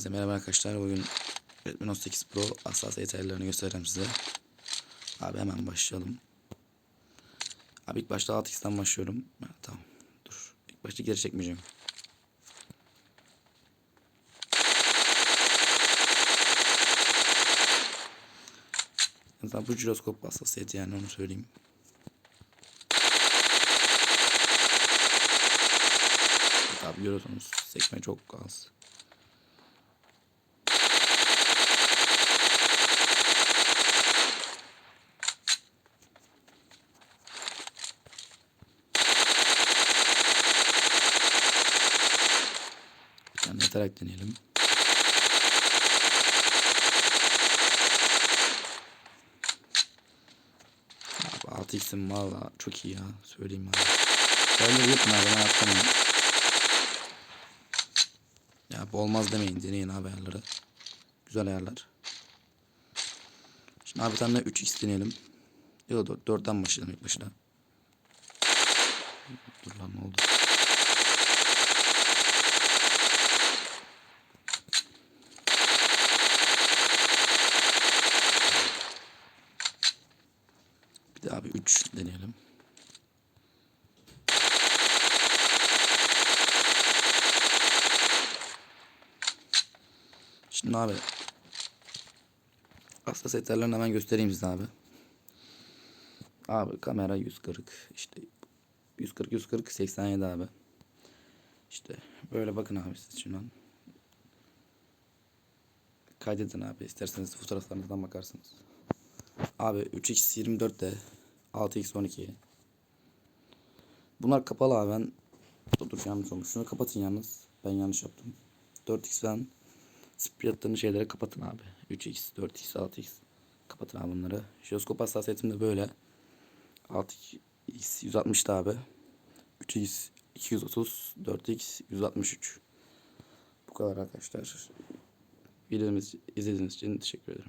Hepinize merhaba arkadaşlar. Bugün Redmi Note 8 Pro hassasiyet ayarlarını göstereceğim size. Abi hemen başlayalım. Abi ilk başta 6x'ten başlıyorum. Ha, tamam. Dur. İlk başta geri çekmeyeceğim. Zaten bu jiroskop hassasiyeti yani onu söyleyeyim. Abi görüyorsunuz sekme çok az. Tane yatarak deneyelim. Abi 6x'im valla çok iyi ya. Söyleyeyim abi. Böyle abi ben atlamayayım. Ya bu olmaz demeyin. Deneyin abi ayarları. Güzel ayarlar. Şimdi abi bir tane 3x deneyelim. Yok 4, 4'ten başlayalım ilk başta. Dur lan ne oldu? De abi 3 deneyelim. Şimdi abi hassasiyetlerini hemen göstereyim size abi. Abi kamera 140 işte 140 140 87 abi. İşte böyle bakın abi siz şundan. Kaydedin abi isterseniz fotoğraflarınızdan bakarsınız. Abi 3x 24 de 6x 12. Bunlar kapalı abi ben Dur yanlış olmuş. Şunu kapatın yalnız. Ben yanlış yaptım. 4x falan Spriyatlarını şeylere kapatın abi. 3x, 4x, 6x. Kapatın abi bunları. Jiroskop hassasiyetim de böyle. 6x 160 da abi. 3x 230, 4x 163. Bu kadar arkadaşlar. Videomuzu izlediğiniz için teşekkür ederim.